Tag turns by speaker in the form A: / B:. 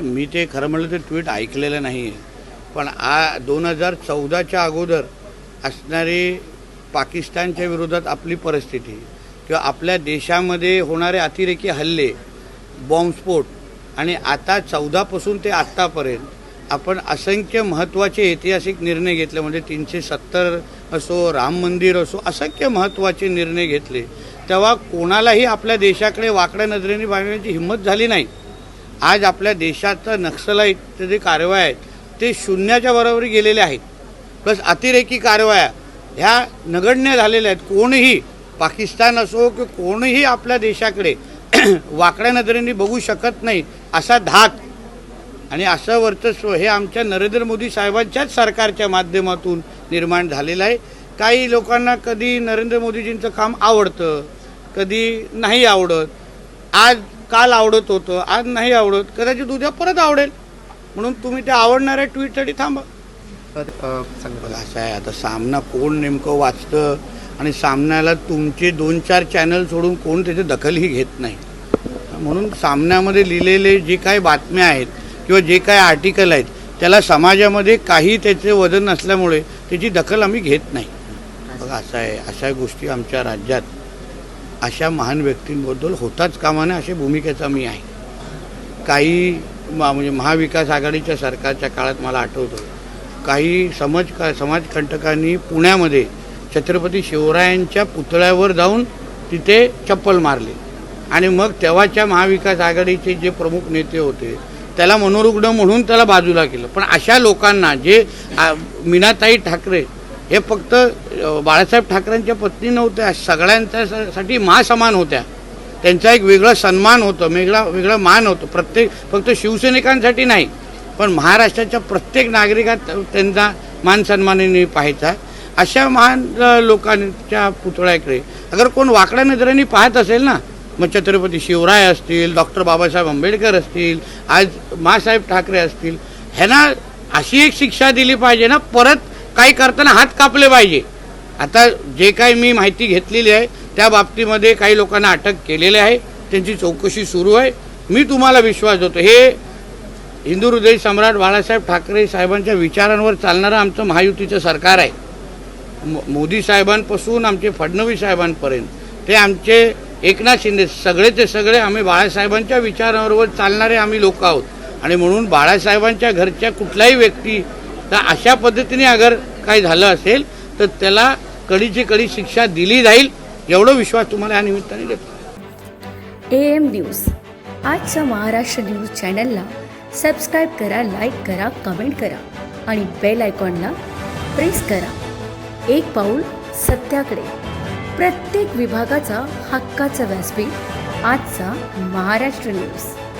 A: नाही, मी ते खरं म्हणलं ते ट्विट ऐकलेलं नाही आहे पण आ दोन हजार चौदाच्या अगोदर असणारी पाकिस्तानच्या विरोधात आपली परिस्थिती किंवा आपल्या देशामध्ये होणारे अतिरेकी हल्ले बॉम्बस्फोट आणि आता चौदापासून ते आत्तापर्यंत आपण असंख्य महत्त्वाचे ऐतिहासिक निर्णय घेतले म्हणजे तीनशे सत्तर असो राम मंदिर असो असंख्य महत्त्वाचे निर्णय घेतले. तेव्हा कोणालाही आपल्या देशाकडे वाकड्या नजरेने बघण्याची हिंमत झाली नाही. आज आपल्या देशाचं नक्षलाईट जे कारवाया आहेत ते शून्याच्या बरोबरी गेलेले आहेत प्लस अतिरेकी कारवाया ह्या नगण्य झालेल्या आहेत. कोणीही पाकिस्तान असो की कोणीही आपल्या देशाकडे वाकड्या नजरेने बघू शकत नाही असा धाक. आणि असं वर्चस्व हे आमच्या नरेंद्र मोदी साहेबांच्याच सरकारच्या माध्यमातून निर्माण झालेलं आहे. काही लोकांना कधी नरेंद्र मोदीजींचं काम आवडतं कधी नाही आवडत. आज काल आवडत होतं आज नाही आवडत कदाचित उद्या परत आवडेल. म्हणून तुम्ही त्या आवडणाऱ्या ट्विटसाठी थांबा. बघा असं आहे. आता सामना कोण नेमकं वाचतं आणि सामन्याला तुमचे दोन चार चॅनल सोडून कोण त्याची दखलही घेत नाही? म्हणून सामन्यामध्ये लिहिलेले जे काही बातम्या आहेत किंवा जे काही आर्टिकल आहेत त्याला समाजामध्ये काही त्याचे वजन नसल्यामुळे त्याची दखल आम्ही घेत नाही. बघा असं आहे. अशा गोष्टी आमच्या राज्यात अशा महान व्यक्तींबद्दल होताच कामाने अशा भूमिकेचा मी आहे. काही मा- म्हणजे महाविकास आघाडीच्या सरकारच्या काळात मला आठवतो. काही समाज का समाजकंटकांनी पुण्यामध्ये छत्रपती शिवरायांच्या पुतळ्यावर जाऊन तिथे चप्पल मारली. आणि मग तेव्हाच्या महाविकास आघाडीचे जे प्रमुख नेते होते त्याला मनोरुग्ण म्हणून त्याला बाजूला केलं. पण अशा लोकांना जे मीनाताई ठाकरे हे फक्त बाळासाहेब ठाकरेंच्या पत्नी नव्हत्या सगळ्यांच्यासाठी महासमान होत्या. त्यांचा एक वेगळा सन्मान होतं वेगळा वेगळा मान होतं. प्रत्येक फक्त शिवसैनिकांसाठी नाही पण महाराष्ट्राच्या प्रत्येक नागरिकात त्यांचा मान सन्मानाने पाहायचा. अशा महान लोकांच्या पुतळ्याकडे अगर कोण वाकड्या नजरेने पाहत असेल ना मग छत्रपती शिवराय असतील डॉक्टर बाबासाहेब आंबेडकर असतील आज मासाहेब ठाकरे असतील ह्यांना अशी एक शिक्षा दिली पाहिजे ना परत काही करताना हात कापले पाहिजे. आता जे काही मी माहिती घेतलेली आहे त्या बाबतीमध्ये काही लोकांना अटक केलेली आहे. त्यांची चौकशी सुरू आहे. मी तुम्हाला विश्वास देतो. हे हिंदू हृदय सम्राट बाळासाहेब ठाकरे साहेबांच्या विचारांवर चालणारं आमचं महायुतीचं सरकार आहे. मोदी साहेबांपासून आमचे फडणवीस साहेबांपर्यंत ते आमचे एकनाथ शिंदे सगळेचे सगळे आम्ही बाळासाहेबांच्या विचारांवर चालणारे आम्ही लोक आहोत. आणि म्हणून बाळासाहेबांच्या घरच्या कुठल्याही व्यक्ती तर अशा पद्धतीने अगर काही झालं असेल तर त्याला कडीची कडी शिक्षा दिली जाईल एवढं विश्वास तुम्हाला या निमित्ताने देतो.
B: A M news. आजच्या महाराष्ट्र न्यूज चॅनलला सबस्क्राईब करा लाईक करा कमेंट करा आणि बेल आयकॉनला प्रेस करा. एक पाऊल सत्याकडे. प्रत्येक विभागाचा हक्काचा व्यासपीठ आजचा महाराष्ट्र न्यूज.